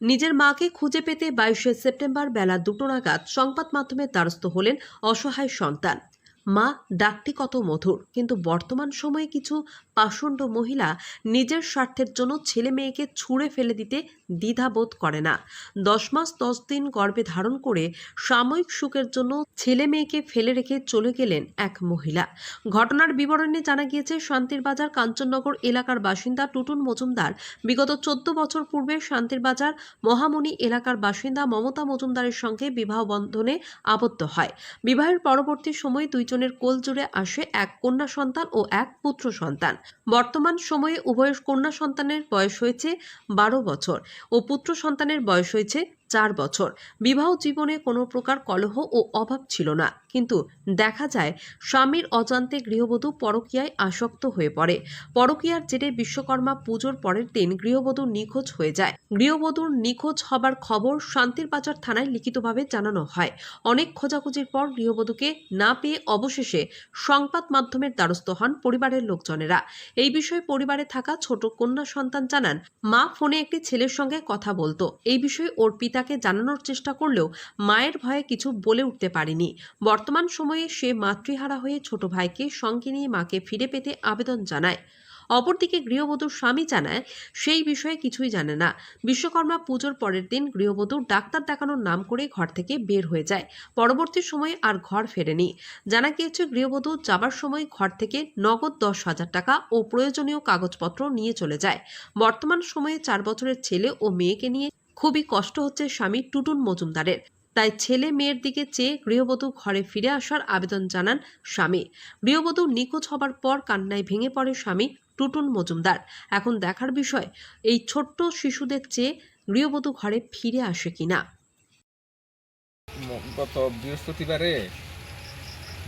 নিজের মাকে খুঁজে পেতে বাইশে সেপ্টেম্বর বেলা দুটো নাগাদ সংবাদ মাধ্যমে দ্বারস্থ হলেন অসহায় সন্তান। মা, ডাকটি কত মধুর। কিন্তু বর্তমান সময়ে কিছু পাষণ্ড মহিলা নিজের স্বার্থের জন্য ছেলে মেয়েকে ছুঁড়ে ফেলে দিতে দ্বিধাবোধ করে না। দশ মাস দশ দিন গর্ভে ধারণ করে সাময়িক সুখের জন্য ছেলে মেয়েকে ফেলে রেখে চলে গেলেন এক মহিলা। ঘটনার বিবরণে জানা গিয়েছে, শান্তির বাজার কাঞ্চননগর এলাকার বাসিন্দা টুটুন মজুমদার। বিগত চোদ্দ বছর পূর্বে শান্তির বাজার মহামণি এলাকার বাসিন্দা মমতা মজুমদারের সঙ্গে বিবাহ বন্ধনে আবদ্ধ হয়। বিবাহের পরবর্তী সময়ে দুইজনের কোল জুড়ে আসে এক কন্যা সন্তান ও এক পুত্র সন্তান। বর্তমান সময়ে উভয় কন্যা সন্তানের বয়স হয়েছে বারো বছর ও পুত্র সন্তানের বয়স হয়েছে চার বছর। বিবাহ জীবনে কোনো প্রকার কলহ ও অভাব ছিল না। কিন্তু দেখা যায়, স্বামীর অজান্তে গৃহবধূ পরকীয়ায় আসক্ত হয়ে পড়ে। পরকীয়ার জেরে বিশ্বকর্মা পুজোর পরের দিন গৃহবধূ নিখোঁজ হয়ে যায়। গৃহবধূর নিখোঁজ হবার খবর শান্তির বাজার থানায় লিখিতভাবে জানানো হয়। অনেক খোঁজাখুঁজির পর গৃহবধূকে না পেয়ে অবশেষে সংবাদ মাধ্যমের দ্বারস্থ হন পরিবারের লোকজনেরা। এই বিষয়ে পরিবারে থাকা ছোট কন্যা সন্তান জানান, মা ফোনে একটি ছেলের সঙ্গে কথা বলতো। এই বিষয়ে ওর পিতাকে জানানোর চেষ্টা করলেও মায়ের ভয়ে কিছু বলে উঠতে পারেনি। বর্তমান সময়ে সে মাতৃহারা হয়ে ছোট ভাইকে সঙ্গে নিয়ে মাকে ফিরে পেতে আবেদন জানায়। অপরদিকে গৃহবধূর স্বামী জানায়, সেই বিষয়ে কিছুই জানে না। বিশ্বকর্মা পুজোর পরের দিন গৃহবধূ ডাক্তার দেখানোর নাম করে ঘর থেকে বের হয়ে যায়। পরবর্তী সময়ে আর ঘর ফেরেনি। জানা গিয়েছে, গৃহবধূ যাবার সময় ঘর থেকে নগদ দশ হাজার টাকা ও প্রয়োজনীয় কাগজপত্র নিয়ে চলে যায়। বর্তমান সময়ে চার বছরের ছেলে ও মেয়েকে নিয়ে খুবই কষ্ট হচ্ছে স্বামী টুটুন মজুমদারের। তাই ছেলে মেয়ের দিকে চেয়ে গৃহবধূ ঘরে ফিরে আসার আবেদন জানান স্বামী। গৃহবধূ নিখোঁজ হবার পর কান্নায় ভেঙে পড়ে স্বামী টুটুন মজুমদার। এখন দেখার বিষয়, এই ছোট্ট শিশুদের চেয়ে গৃহবধূ ঘরে ফিরে আসে কিনা? গত বৃহস্পতিবারে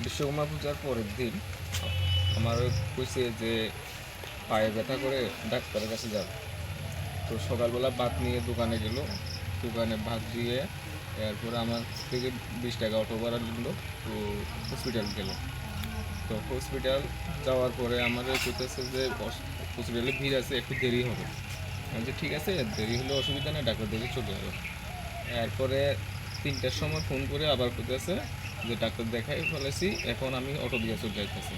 বিশ্বকর্মা পূজার পরের দিন আমার কইছে যে পায়ে ব্যথা করে ডাক্তারের কাছে যাবে। তো সকালবেলা ভাত নিয়ে দোকানে গেল। দোকানে ভাত দিয়ে এরপরে আমার থেকে বিশ টাকা অটো ভাড়া নিল তো হসপিটাল গেল। তো হসপিটাল যাওয়ার পরে আমাদের কইতেছে যে হসপিটালে ভিড় আছে একটু দেরি হবে। আমি বলছি, ঠিক আছে দেরি হলে অসুবিধা নেই ডাক্তার দেখে চলে যাবে। এরপরে তিনটার সময় ফোন করে আবার করতেছে যে ডাক্তার দেখাই ফেলেছি এখন আমি অটো দিয়ে চলে যাইতেছি।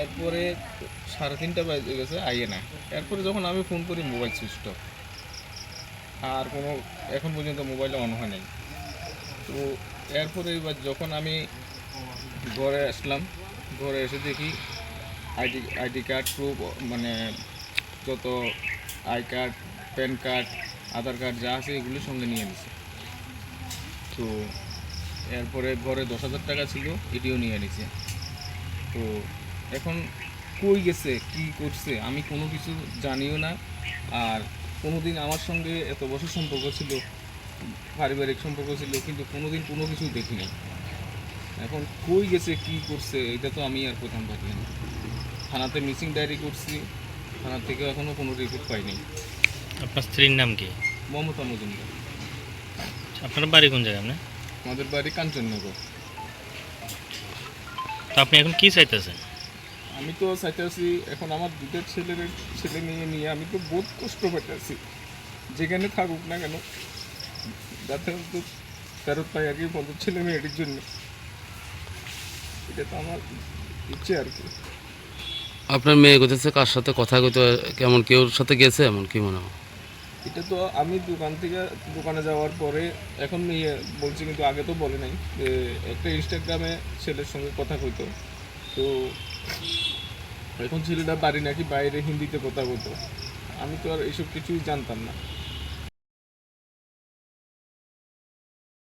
এরপরে সাড়ে তিনটা বাজে গেছে, আইয়ে না। এরপরে যখন আমি ফোন করি মোবাইল সুইচ অফ আর কোনো এখন পর্যন্ত মোবাইলে অন হয় নাই। তো এরপরে এবার যখন আমি ঘরে আসলাম, ঘরে এসে দেখি আইডি আইডি কার্ড প্রুফ মানে যত I card, PAN card, Aadhaar card যা আছে এগুলো সঙ্গে নিয়ে নিছে। তো এরপরে ঘরে দশ হাজার টাকা ছিল, এটিও নিয়ে নিছে। তো এখন কই গেছে কি করছে আমি কোনো কিছু জানিও না। আর কোনোদিন আমার সঙ্গে এত বছর সম্পর্ক ছিল পারিবারিক সম্পর্ক ছিল কিন্তু কোনোদিন কোনো কিছু দেখিনি। এখন কই গেছে কি করছে এটা তো আমি আর প্রথম ভাবি না থানাতে মিসিং ডায়েরি করছি থানা থেকে এখনও কোনো রিপোর্ট পাইনি। আপনার স্ত্রীর নাম কি? মমতা মজুমদার। আপনার বাড়ি কোন জায়গায় আপনি আমাদের বাড়ি কাঞ্চননগর। তো আপনি এখন কি চাইতেছেন? আমি তো চাইতেছি এখন আমার দুটো ছেলের ছেলে মেয়ে নিয়ে আমি তো বহুত কষ্ট পাইতেছি যেখানে থাকুক না কেন যাতে অন্তত ফেরত পাই আর কি বন্ধু ছেলে মেয়েটির জন্য। এটা তো আমার ইচ্ছে আর কি। আপনার মেয়ে কোথাছে কার সাথে কথা কইতে কেমন কেউর সাথে গেছে এমন কি মনে হয়? এটা তো আমি দোকান থেকে দোকানে যাওয়ার পরে এখন মেয়ে বলছি কিন্তু আগে তো বলে নাই যে একটা ইনস্টাগ্রামে ছেলের সঙ্গে কথা কইতো। তো এখন ছেলেটা বাড়ি নাকি বাইরে হিন্দিতে কথা বলতো? আমি তো আর এইসব কিছুই জানতাম না।